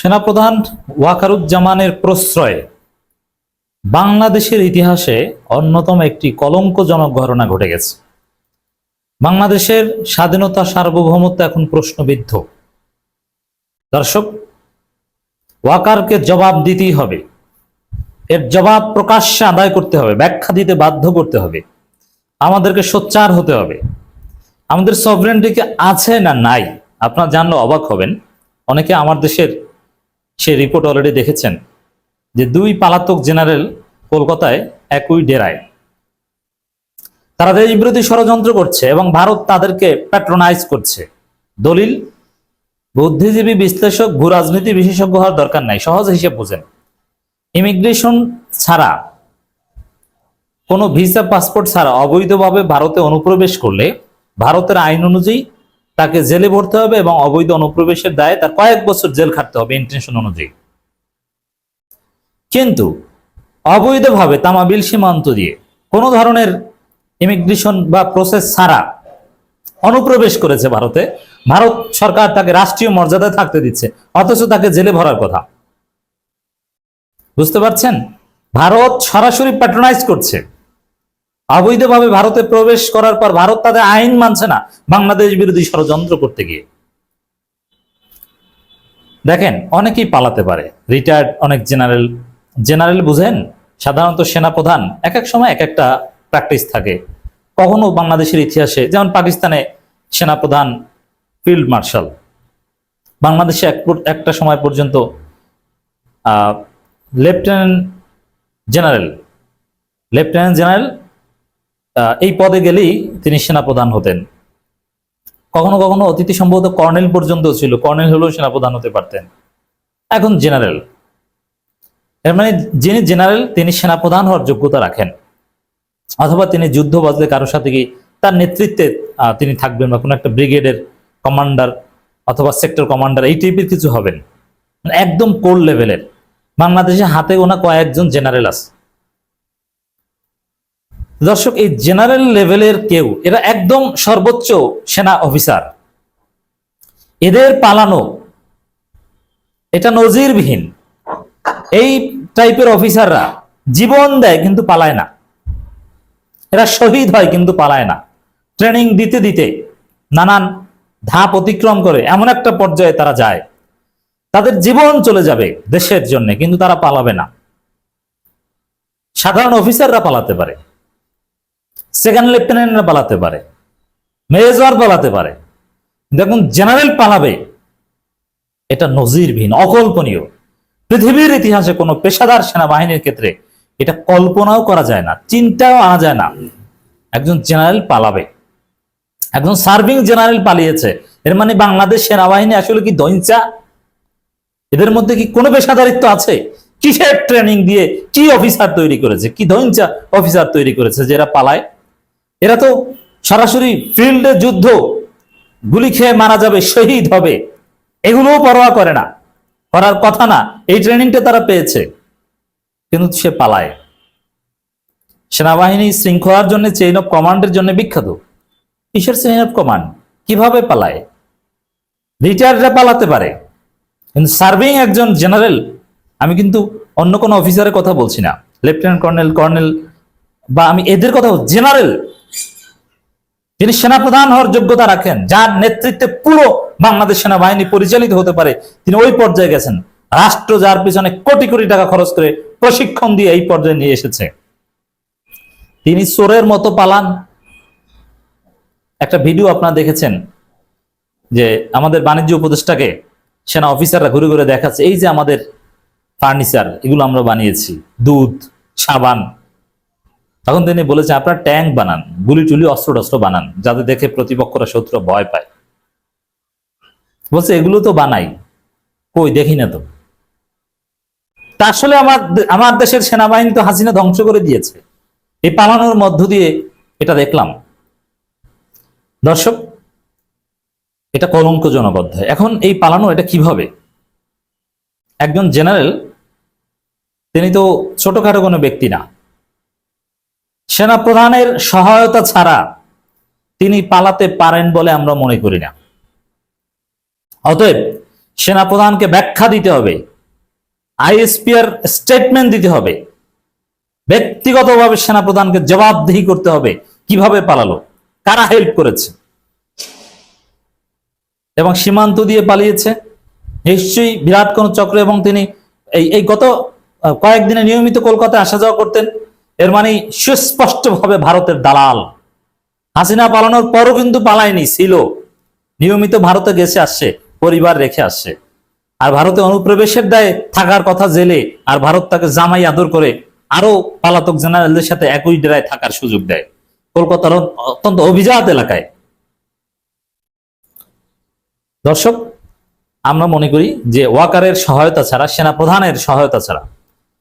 সেনাপ্রধান ওয়াকারুজ্জামানের প্রশ্রয়ে বাংলাদেশের ইতিহাসে অন্যতম একটি কলঙ্কজনক ঘটনা ঘটে গেছে। বাংলাদেশের স্বাধীনতা সার্বভৌমত্ব এখন প্রশ্নবিদ্ধ। দর্শক, ওয়াকারকে জবাব দিতেই হবে। এর জবাব প্রকাশ্যে আদায় করতে হবে, ব্যাখ্যা দিতে বাধ্য করতে হবে। আমাদেরকে সোচ্চার হতে হবে। আমাদের সভরেন্টিকে আছে না নাই? আপনারা জানলে অবাক হবেন। অনেকে আমার দেশের সে রিপোর্ট অলরেডি দেখেছেন যে দুই পালাতক জেনারেল কলকাতায় একই ডেরায়। তারা দেশ বিরোধী ষড়যন্ত্র করছে এবং ভারত তাদেরকে প্যাট্রোনাইজ করছে। দলিল, বুদ্ধিজীবী বিশ্লেষক ভূ রাজনীতি বিশেষজ্ঞ হওয়ার দরকার নাই, সহজ হিসেব বোঝেন। ইমিগ্রেশন ছাড়া, কোনো ভিসা পাসপোর্ট ছাড়া অবৈধভাবে ভারতে অনুপ্রবেশ করলে ভারতের আইন অনুযায়ী তাকে জেলে ভরতে হবে এবং অবৈধ অনুপ্রবেশের দায়ে তার কয়েক বছর জেল খাটতে হবে ইন্টেনশন অনুযায়ী। কিন্তু অবৈধভাবে তামাবিল সীমান্ত দিয়ে কোনো ধরনের ইমিগ্রেশন বা প্রসেস ছাড়া অনুপ্রবেশ করেছে ভারতে, ভারত সরকার তাকে রাষ্ট্রীয় মর্যাদায় থাকতে দিচ্ছে, অথচ তাকে জেলে ভরার কথা। বুঝতে পারছেন? ভারত সরাসরি প্যাট্রোনাইজ করছে। অবৈধভাবে ভারতে প্রবেশ করার পর ভারত তাদের আইন মানছে না। বাংলাদেশ বিরোধী ষড়যন্ত্র করতে গিয়ে। দেখেন, অনেকেই পালাতে পারে। রিটায়ার্ড অনেক জেনারেল জেনারেল বুঝেন? সাধারণত সেনাপ্রধান, এক এক সময় এক একটা প্র্যাকটিস থাকে। কখনো বাংলাদেশের ইতিহাসে, যেমন পাকিস্তানে সেনাপ্রধান ফিল্ড মার্শাল বাংলাদেশে এক একটা সময় পর্যন্ত লেফটেন্যান্ট জেনারেল লেফটেন্যান্ট জেনারেল এই পদে গেলেই তিনি সেনাপ্রধান হতেন। কখনো কখনো অতিথি সম্ভবত কর্নেল পর্যন্ত ছিল। কর্নেল হলেও সেনাপ্রধান হতে পারতেন। এখন জেনারেল। এর মানে যিনি জেনারেল, তিনি সেনাপ্রধান হওয়ার যোগ্যতা রাখেন। অথবা তিনি যুদ্ধ বাজলে কারোর সাথে কি তার নেতৃত্বে তিনি থাকবেন বা কোনো একটা ব্রিগেডের কমান্ডার অথবা সেক্টর কমান্ডার, এই টাইপের কিছু হবেন। মানে একদম কোর লেভেলের। বাংলাদেশে হাতে গোনা কয়েকজন জেনারেল আছে। দর্শক, এই জেনারেল লেভেলের কেউ, এরা একদম সর্বোচ্চ সেনা অফিসার এদের পালানো, এটা নজিরবিহীন। এই টাইপের অফিসাররা জীবন দেয় কিন্তু পালায় না। এরা শহীদ হয় কিন্তু পালায় না। ট্রেনিং দিতে দিতে নানান ধাপ অতিক্রম করে এমন একটা পর্যায়ে তারা যায়। তাদের জীবন চলে যাবে দেশের জন্য, কিন্তু তারা পালাবে না। সাধারণ অফিসাররা পালাতে পারে। সেকেন্ড লেফটেন্যান্টরা পালাতে পারে মেজর পালাতে পারে। দেখুন জেনারেল পালাবে, এটা নজিরবিহীন, অকল্পনীয়। পৃথিবীর ইতিহাসে কোনো পেশাদার সেনাবাহিনীর ক্ষেত্রে এটা কল্পনাও করা যায় না, চিন্তাও আনা যায় না। একজন জেনারেল পালাবে। একজন সার্ভিং জেনারেল পালিয়েছে, এর মানে বাংলাদেশ সেনাবাহিনী আসলে কি দৈঞ্চা এদের মধ্যে কি কোনো পেশাদারিত্ব আছে? কিসের ট্রেনিং দিয়ে কি অফিসার তৈরি করেছে? কি দৈঞ্চা অফিসার তৈরি করেছে যে এরা পালায়? এরা তো সরাসরি ফিল্ডে যুদ্ধ, গুলি খেয়ে মারা যাবে, শহীদ হবে। এগুলোও পরোয়া করে না। করার কথা না, এই ট্রেনিংটা তারা পেয়েছে। কিন্তু সে পালায়। সেনাবাহিনী শৃঙ্খলার জন্য চেইন অফ কমান্ডের জন্য বিখ্যাত। কিসের চেইন অফ কমান্ড কীভাবে পালায়? রিটায়ার্ডরা পালাতে পারে। কিন্তু সার্ভিং একজন জেনারেল আমি কিন্তু অন্য কোনো অফিসারের কথা বলছি না। লেফটেন্যান্ট কর্নেল কর্নেল বা আমি এদের কথা জেনারেল যিনি সেনাপ্রধান হওয়ার যোগ্যতা রাখেন, যার নেতৃত্বে পুরো বাংলাদেশ সেনাবাহিনী পরিচালিত হতে পারে। তিনি ওই পর্যায়ে গেছেন। রাষ্ট্র যার পিছনে কোটি কোটি টাকা খরচ করে প্রশিক্ষণ দিয়ে এই পর্যায়ে নিয়ে এসেছে। তিনি চোরের মতো পালান। একটা ভিডিও আপনারা দেখেছেন, যে আমাদের বাণিজ্য উপদেষ্টাকে, সেনা অফিসাররা ঘুরে ঘুরে দেখাচ্ছে, এই যে আমাদের ফার্নিচার, এগুলো আমরা বানিয়েছি। দুধ, সাবান তখন তিনি বলেছেন আপনার ট্যাঙ্ক বানান, গুলি টুলি অস্ত্র টস্ত্র বানান, যাতে দেখে প্রতিপক্ষরা শত্রু ভয় পায়। বলছে, এগুলো তো বানাই, কই দেখি না তো। তা আসলে আমার আমার দেশের সেনাবাহিনী তো হাসিনা ধ্বংস করে দিয়েছে। এই পালানোর মধ্য দিয়ে এটা দেখলাম। দর্শক, এটা কলঙ্কজনক অধ্যায় এখন এই পালানো এটা কীভাবে? একজন জেনারেল, তিনি তো ছোটখাটো কোনো ব্যক্তি না। সেনাপ্রধানের সহায়তা ছাড়া তিনি পালাতে পারেন বলে আমরা মনে করি না। অতএব সেনাপ্রধানকে ব্যাখ্যা দিতে হবে, আইএসপিআর স্টেটমেন্ট দিতে হবে, ব্যক্তিগতভাবে সেনাপ্রধানকে জবাবদিহি করতে হবে কীভাবে পালালো, কারা হেল্প করেছে, এবং সীমান্ত দিয়ে পালিয়েছে। নিশ্চয়ই বিরাট কোন চক্র এবং তিনি এই এই গত কয়েকদিনে নিয়মিত কলকাতায় আসা যাওয়া করতেন। এর মানে সুস্পষ্টভাবে ভারতের দালাল। হাসিনা পালানোর পরও কিন্তু পালায়নি, ছিল। নিয়মিত ভারতে গেছে আসছে, পরিবার রেখে আসছে। আর ভারতে অনুপ্রবেশের দায়ে থাকার কথা জেলে, আর ভারত তাকে জামাই আদর করে আরও পালাতক জেনারেলদের সাথে একই ডেরায় থাকার সুযোগ দেয়। কলকাতার অত্যন্ত অভিজাত এলাকায়। দর্শক, আমরা মনে করি যে ওয়াকারের সহায়তা ছাড়া সেনা প্রধানের সহায়তা ছাড়া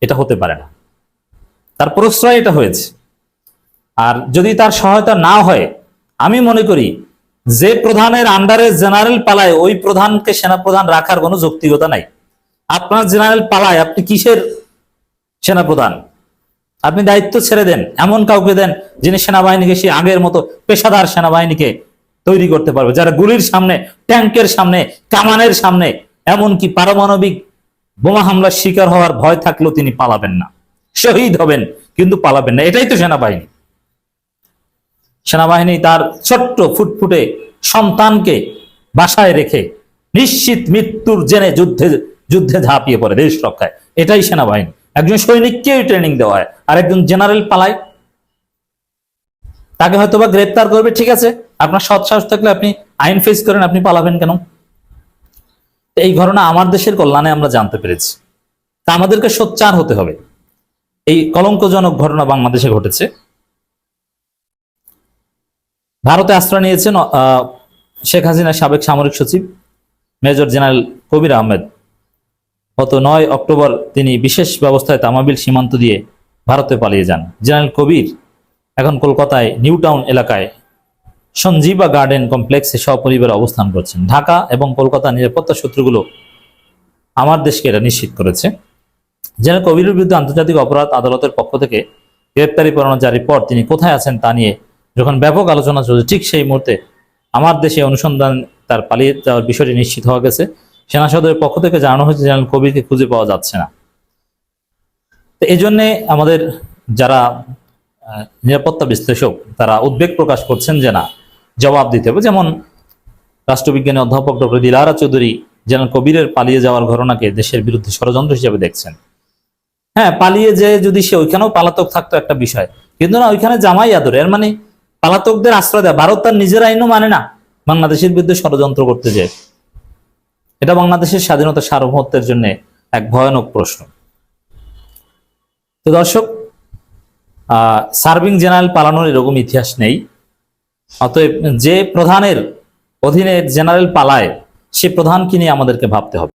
এটা হতে পারে না। তার প্রশ্রয় এটা হয়েছে। আর যদি তার সহায়তা না হয়, আমি মনে করি যে প্রধানের আন্ডারে জেনারেল পালায়, ওই প্রধানকে সেনাপ্রধান রাখার কোনো যৌক্তিকতা নাই। আপনার জেনারেল পালায়, আপনি কিসের সেনাপ্রধান? আপনি দায়িত্ব ছেড়ে দেন, এমন কাউকে দেন যিনি সেনাবাহিনীকে সে আগের মতো পেশাদার সেনাবাহিনীকে তৈরি করতে পারবে, যারা গুলির সামনে ট্যাঙ্কের সামনে, কামানের সামনে, এমনকি পারমাণবিক বোমা হামলার শিকার হওয়ার ভয় থাকলেও তিনি পালাবেন না। শহীদ হবেন, কিন্তু পালাবেন না। এটাই তো সেনাবাহিনী। সেনাবাহিনী তার ছোট্ট ফুটফুটে সন্তানকে বাসায় রেখে নিশ্চিত মৃত্যুর জেনে যুদ্ধে যুদ্ধে ঝাঁপিয়ে পড়ে দেশ রক্ষায়। এটাই সেনাবাহিনী। একজন সৈনিককেই ট্রেনিং দেওয়া হয় আর একজন জেনারেল পালায়। তাকে হয়তো বা গ্রেপ্তার করবে, ঠিক আছে। আপনার সৎ সাহস থাকলে আপনি আইন ফেস করেন, আপনি পালাবেন কেন? এই ঘটনা আমার দেশের কল্যাণে আমরা জানতে পেরেছি। তা আমাদেরকে সোচ্চার হতে হবে। এই কলঙ্কজনক ঘটনা বাংলাদেশে ঘটেছে। ভারতে আশ্রয় নিয়েছেন শেখ হাসিনার সাবেক সামরিক সচিব মেজর জেনারেল কবির আহমেদ। গত নয় অক্টোবর তিনি বিশেষ ব্যবস্থায় তামাবিল সীমান্ত দিয়ে ভারতে পালিয়ে যান। জেনারেল কবির এখন কলকাতায় নিউ টাউন এলাকায় সঞ্জীবা গার্ডেন কমপ্লেক্সে সপরিবারে অবস্থান করছেন। ঢাকা এবং কলকাতা নিরাপত্তা সূত্রগুলো আমার দেশকে এটা নিশ্চিত করেছে। জেনারেল কবিরের বিরুদ্ধে আন্তর্জাতিক অপরাধ আদালতের পক্ষ থেকে গ্রেপ্তারি পরোয়ানা জারির পর তিনি কোথায় আছেন তা নিয়ে যখন ব্যাপক আলোচনা চলছে, ঠিক সেই মুহূর্তে আমার দেশে অনুসন্ধান তার পালিয়ে যাওয়ার বিষয়টি নিশ্চিত হওয়া গেছে। সেনা সদরের পক্ষ থেকে জানানো হয়েছে জেনারেল কবিরকে খুঁজে পাওয়া যাচ্ছে না। তো এই জন্যে আমাদের যারা নিরাপত্তা বিশ্লেষক, তারা উদ্বেগ প্রকাশ করছেন যে না, জবাব দিতে হবে। যেমন রাষ্ট্রবিজ্ঞানী অধ্যাপক ডক্টর দিলারা চৌধুরী জেনারেল কবিরের পালিয়ে যাওয়ার ঘটনাকে দেশের বিরুদ্ধে ষড়যন্ত্র হিসেবে দেখছেন। হ্যাঁ পালিয়ে যে যদি সে ওইখানেও পালাতক থাকতো একটা বিষয়। কিন্তু না, ওইখানে জামাই আদর, এর মানে পালাতকদের আশ্রয় দেয়। ভারত তার নিজের আইনও মানে না, বাংলাদেশের বিরুদ্ধে ষড়যন্ত্র করতে যায়। এটা বাংলাদেশের স্বাধীনতা সার্বভৌমত্বের জন্য এক ভয়ানক প্রশ্ন। তো দর্শক সার্ভিং জেনারেল পালানোর এরকম ইতিহাস নেই। অতএব যে প্রধানের অধীনে জেনারেল পালায়, সে প্রধানকে নিয়ে আমাদেরকে ভাবতে হবে।